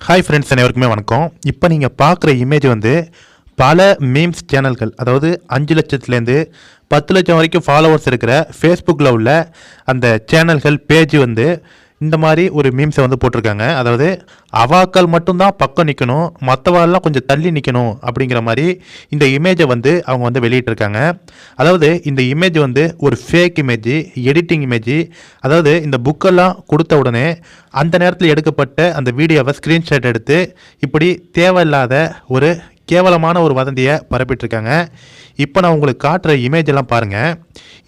Hi friends அனைவருக்குமே வணக்கம். இப்போ நீங்கள் பார்க்குற இமேஜ் வந்து பல மீம்ஸ் சேனல்கள் அதாவது அஞ்சு லட்சத்துலேருந்து பத்து லட்சம் வரைக்கும் ஃபாலோவர்ஸ் இருக்கிற ஃபேஸ்புக்கில் உள்ள அந்த சேனல்கள் பேஜ் வந்து இந்த மாதிரி ஒரு மீம்ஸை வந்து போட்டிருக்காங்க. அதாவது அவாக்கள் மட்டும்தான் பக்கம் நிற்கணும் மற்றவாள்லாம் கொஞ்சம் தள்ளி நிற்கணும் அப்படிங்கிற மாதிரி இந்த இமேஜை வந்து அவங்க வந்து வெளியிட்டிருக்காங்க. அதாவது இந்த இமேஜ் வந்து ஒரு ஃபேக் இமேஜ் எடிட்டிங் இமேஜ் அதாவது இந்த புக்கெல்லாம் கொடுத்த உடனே அந்த நேரத்தில் எடுக்கப்பட்ட அந்த வீடியோவை ஸ்க்ரீன்ஷாட் எடுத்து இப்படி தேவையில்லாத ஒரு கேவலமான ஒரு வதந்தியை பரப்பிட்டுருக்காங்க. இப்போ நான் உங்களுக்கு காட்டுற இமேஜ் எல்லாம் பாருங்கள்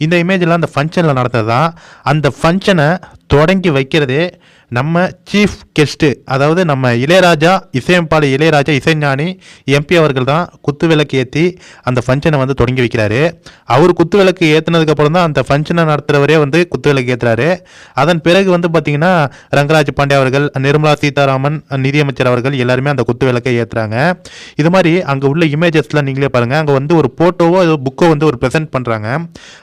இந்த இமேஜ் எல்லாம் அந்த ஃபங்க்ஷனில் நடந்தது? தான் அந்த ஃபங்க்ஷனை தொடங்கி வைக்கிறதே நம்ம சீஃப் கெஸ்ட்டு அதாவது நம்ம இளையராஜா இசையமைப்பாளர் இளையராஜா இசைஞானி எம்பி அவர்கள் தான் குத்து விளக்கு ஏற்றி அந்த ஃபங்க்ஷனை வந்து தொடங்கி வைக்கிறாரு. அவர் குத்து விளக்கு ஏற்றினதுக்கப்புறம் தான் அந்த ஃபங்க்ஷனை நடத்துகிறவரே வந்து குத்து விளக்கு ஏற்றுறாரு அதன் பிறகு வந்து பார்த்திங்கன்னா ரங்கராஜ் பாண்டே அவர்கள் நிர்மலா சீதாராமன் நிதியமைச்சர் அவர்கள் எல்லாருமே அந்த குத்து விளக்கை ஏற்றுறாங்க இது மாதிரி அங்கே உள்ள இமேஜஸ்லாம் நீங்களே பாருங்கள் அங்கே வந்து ஒரு ஃபோட்டோவோ புக்கோ வந்து ஒரு ப்ரெசென்ட் பண்ணுறாங்க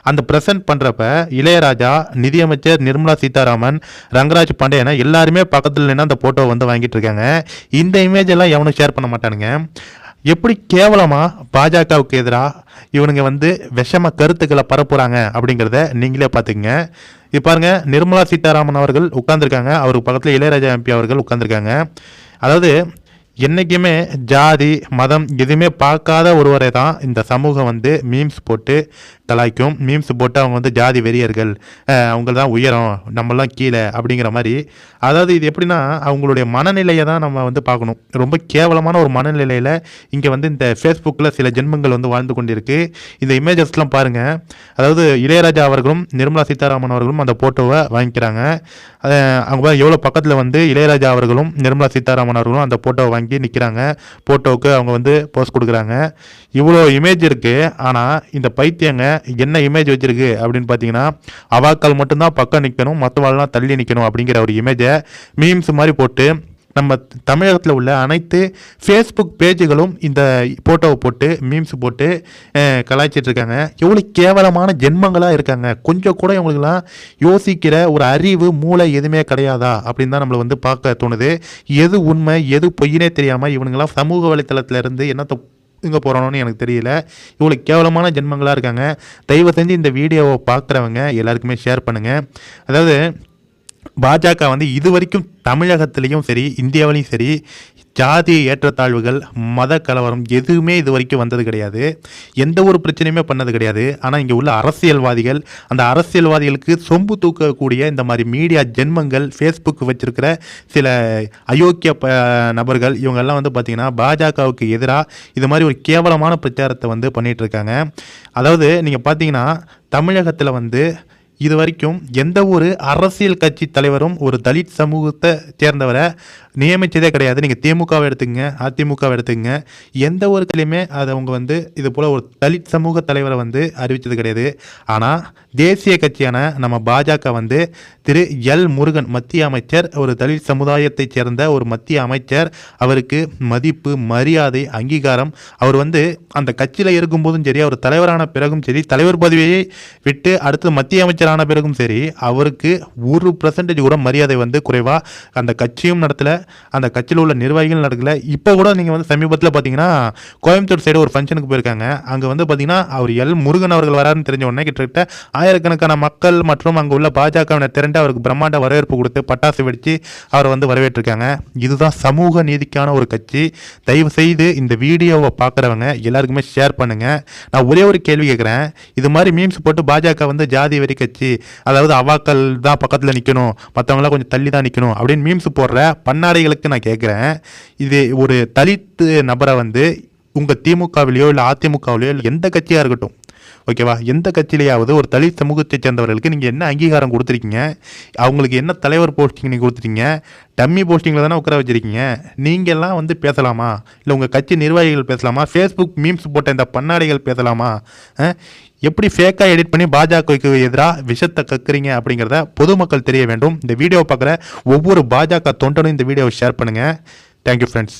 அந்த ப்ரெசென்ட் பண்ணுறப்ப இளையராஜா நிதியமைச்சர் நிர்மலா சீதாராமன் ரங்கராஜ் பாண்டே என எல்லாருமே பக்கத்தில் நின்று அந்த ஃபோட்டோ வந்து வாங்கிட்டு இருக்காங்க. இந்த இமேஜ் எல்லாம் எவனும் ஷேர் பண்ண மாட்டானுங்க. எப்படி கேவலமாக பாஜகவுக்கு எதிராக இவனுங்க வந்து விஷம கருத்துக்களை பரப்புகிறாங்க அப்படிங்கிறத நீங்களே பார்த்துக்குங்க. இது பாருங்க நிர்மலா சீதாராமன் அவர்கள் உட்காந்துருக்காங்க அவருக்கு பக்கத்தில் இளையராஜா எம்பி அவர்கள் உட்காந்துருக்காங்க அதாவது என்றைக்குமே ஜாதி மதம் எதுவுமே பார்க்காத ஒருவரை தான் இந்த சமூகம் வந்து மீம்ஸ் போட்டு கலாய்க்கும் மீம்ஸ் போட்டு அவங்க வந்து ஜாதி வெறியர்கள் அவங்க தான் உயரம் நம்மளாம் கீழே அப்படிங்கிற மாதிரி. அதாவது இது எப்படின்னா அவங்களுடைய மனநிலையை தான் நம்ம வந்து பார்க்கணும். ரொம்ப கேவலமான ஒரு மனநிலையில் இங்கே வந்து இந்த ஃபேஸ்புக்கில் சில ஜென்மங்கள் வந்து வாழ்ந்து கொண்டிருக்கு. இந்த இமேஜஸ்லாம் பாருங்கள் அதாவது இளையராஜா அவர்களும் நிர்மலா சீதாராமன் அவர்களும் அந்த ஃபோட்டோவை வாங்கிக்கிறாங்க. அவங்க எவ்வளோ பக்கத்தில் வந்து இளையராஜா அவர்களும் நிர்மலா சீதாராமன் அவர்களும் அந்த ஃபோட்டோவை வாங்கி நிற்கிறாங்க ஃபோட்டோவுக்கு அவங்க வந்து போஸ்ட் கொடுக்குறாங்க. இவ்வளோ இமேஜ் இருக்குது ஆனால் இந்த பைத்தியங்க என்ன இமேஜ் வச்சிருக்கு அப்படின்னு பார்த்தீங்கன்னா அவாக்கள் மட்டும்தான் பக்கம் நிற்கணும் மற்றவாள்லாம் தள்ளி நிற்கணும் அப்படிங்கிற ஒரு இமேஜை மீம்ஸ் மாதிரி போட்டு நம்ம தமிழகத்தில் உள்ள அனைத்து ஃபேஸ்புக் பேஜுகளும் இந்த ஃபோட்டோவை போட்டு மீம்ஸ் போட்டு கலாய்ச்சிட்டு இருக்காங்க. எவ்வளோ கேவலமான ஜென்மங்களாக இருக்காங்க. கொஞ்சம் கூட இவங்களுக்குலாம் யோசிக்கிற ஒரு அறிவு மூளை எதுவுமே கிடையாதா அப்படின்னு தான் நம்மளை வந்து பார்க்க தோணுது. எது உண்மை எது பொய்னே தெரியாமல் இவனுங்களாம் சமூக வலைத்தளத்தில் இருந்து என்னத்தை இங்கே போகிறானோன்னு எனக்கு தெரியல. இவ்வளோ கேவலமான ஜென்மங்களாக இருக்காங்க. தயவு செஞ்சு இந்த வீடியோவை பார்க்குறவங்க எல்லாருக்குமே ஷேர் பண்ணுங்கள் அதாவது பாஜக வந்து இது வரைக்கும் தமிழகத்துலேயும் சரி இந்தியாவிலையும் சரி ஜாதி ஏற்றத்தாழ்வுகள் மத கலவரம் எதுவுமே இது வரைக்கும் வந்தது கிடையாது. எந்த ஒரு பிரச்சனையுமே பண்ணது கிடையாது. ஆனால் இங்கே உள்ள அரசியல்வாதிகள் அந்த அரசியல்வாதிகளுக்கு சொம்பு தூக்கக்கூடிய இந்த மாதிரி மீடியா ஜென்மங்கள் ஃபேஸ்புக் வச்சிருக்கிற சில அயோக்கிய ப நபர்கள் இவங்கெல்லாம் வந்து பார்த்திங்கன்னா பாஜகவுக்கு எதிராக இது மாதிரி ஒரு கேவலமான பிரச்சாரத்தை வந்து பண்ணிகிட்டு இருக்காங்க. அதாவது நீங்கள் பார்த்தீங்கன்னா தமிழகத்தில் வந்து இது வரைக்கும் எந்த ஒரு அரசியல் கட்சி தலைவரும் ஒரு தலித் சமூகத்தை சேர்ந்தவரை நியமித்ததே கிடையாது. நீங்கள் திமுகவை எடுத்துங்க அதிமுகவை எடுத்துங்க எந்த ஒரு கலையுமே அதை அவங்க வந்து இது போல் ஒரு தலித் சமூக தலைவரை வந்து அறிவித்தது கிடையாது. ஆனால் தேசிய கட்சியான நம்ம பாஜக வந்து திரு எல் முருகன் மத்திய அமைச்சர் ஒரு தலித் சமுதாயத்தை சேர்ந்த ஒரு மத்திய அமைச்சர் அவருக்கு மதிப்பு மரியாதை அங்கீகாரம். அவர் வந்து அந்த கட்சியில் இருக்கும்போதும் சரி அவர் தலைவரான பிறகும் சரி தலைவர் பதவியை விட்டு அடுத்து மத்திய அமைச்சர் அமைச்சரான பிறகும் சரி அவருக்கு ஒரு பர்சன்டேஜ் கூட மரியாதை வந்து குறைவாக அந்த கட்சியும் நடத்தலை அந்த கட்சியில் உள்ள நிர்வாகிகள் நடக்கல. இப்போ கூட நீங்கள் வந்து சமீபத்தில் பார்த்தீங்கன்னா கோயம்புத்தூர் சைடு ஒரு ஃபங்க்ஷனுக்கு போயிருக்காங்க. அங்கே வந்து பார்த்தீங்கன்னா அவர் எல் முருகன் அவர்கள் வராருன்னு தெரிஞ்ச உடனே கிட்டத்தட்ட ஆயிரக்கணக்கான மக்கள் மற்றும் அங்கே உள்ள பாஜகவினர் திரண்டு அவருக்கு பிரம்மாண்ட வரவேற்பு கொடுத்து பட்டாசு வெடித்து அவரை வந்து வரவேற்றிருக்காங்க. இதுதான் சமூக நீதிக்கான ஒரு கட்சி. தயவு செய்து இந்த வீடியோவை பார்க்குறவங்க எல்லாருக்குமே ஷேர் பண்ணுங்கள் நான் ஒரே ஒரு கேள்வி கேட்குறேன் இது மாதிரி மீம்ஸ் போட்டு பாஜக வந்து ஜாதி வரி கட்சி அதாவது அவாக்கள் தான் பக்கத்தில் நிற்கணும் மற்றவங்களாம் கொஞ்சம் தள்ளி தான் நிற்கணும் அப்படின்னு மீம்ஸ் போடுற பன்னாடைகளுக்கு நான் கேட்குறேன் இது ஒரு தலித்து நபரை வந்து உங்கள் திமுகவிலையோ இல்லை அதிமுகவிலையோ இல்லை எந்த கட்சியாக இருக்கட்டும் ஓகேவா? எந்த கட்சியிலையாவது ஒரு தலித் சமூகத்தை சேர்ந்தவர்களுக்கு நீங்கள் என்ன அங்கீகாரம் கொடுத்துருக்கீங்க? அவங்களுக்கு என்ன தலைவர் போஸ்டிங் நீங்கள் கொடுத்துருக்கீங்க? டம்மி போஸ்டிங்கில் தானே உட்கார வச்சுருக்கீங்க? நீங்கள்லாம் வந்து பேசலாமா? இல்லை உங்கள் கட்சி நிர்வாகிகள் பேசலாமா? ஃபேஸ்புக் மீம்ஸ் போட்ட இந்த பண்ணாடிகள் பேசலாமா? எப்படி ஃபேக்காக எடிட் பண்ணி பாஜகவுக்கு எதிராக விஷத்தை கக்குறீங்க அப்படிங்கிறத பொதுமக்கள் தெரிய வேண்டும். இந்த வீடியோ பார்க்குற ஒவ்வொரு பாஜக தொண்டனும் இந்த வீடியோவை ஷேர் பண்ணுங்கள் தேங்க்யூ ஃப்ரெண்ட்ஸ்